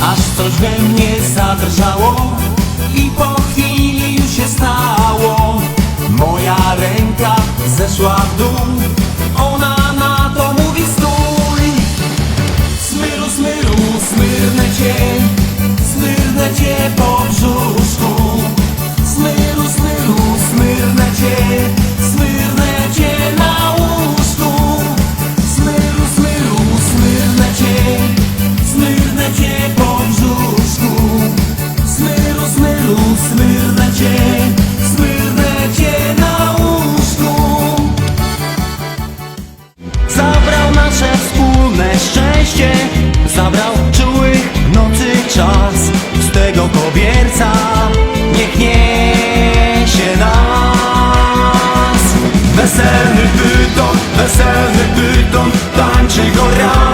Aż coś we mnie zadrżało I po chwili już się stało. Moja ręka zeszła w dół Ona bytom, weselny bytom, tańczy go raz.